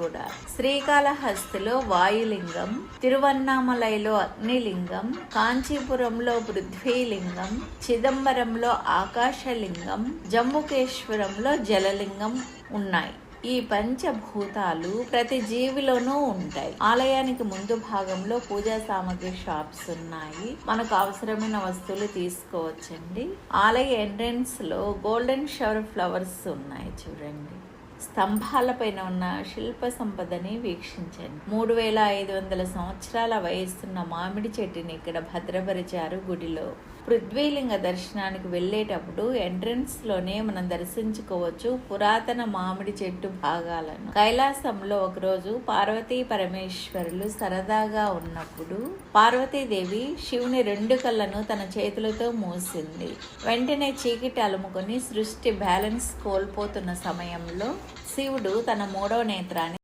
కూడా. శ్రీకాళహస్తిలో వాయులింగం తిరువన్నామలైలో అగ్నిలింగం కాంచీపురంలో పృథ్వీలింగం చిదంబరంలో ఆకాశలింగం జమ్ముకేశ్వరంలో జలలింగం ఉన్నాయి. ఈ పంచభూతాలు ప్రతి జీవిలోనూ ఉంటాయి. ఆలయానికి ముందు భాగంలో పూజా సామాగ్రి షాప్స్ ఉన్నాయి. మనకు అవసరమైన వస్తువులు తీసుకోవచ్చండి. ఆలయ ఎంట్రన్స్లో గోల్డెన్ షవర్ ఫ్లవర్స్ ఉన్నాయి చూడండి. స్తంభాలపైన ఉన్న శిల్ప సంపదని వీక్షించండి. మూడు వేల ఐదు వందల సంవత్సరాల వయస్సున్న మామిడి చెట్టుని ఇక్కడ భద్రపరిచారు గుడిలో. పృథ్వీలింగ దర్శనానికి వెళ్ళేటప్పుడు ఎంట్రన్స్లోనే మనం దర్శించుకోవచ్చు పురాతన మామిడి చెట్టు భాగాలను. కైలాసంలో ఒకరోజు పార్వతీ పరమేశ్వరులు సరదాగా ఉన్నప్పుడు పార్వతీదేవి శివుని రెండు కళ్ళను తన చేతులతో మూసింది. వెంటనే చీకటి అలుముకొని సృష్టి బ్యాలెన్స్ కోల్పోతున్న సమయంలో శివుడు తన మూడో నేత్రాన్ని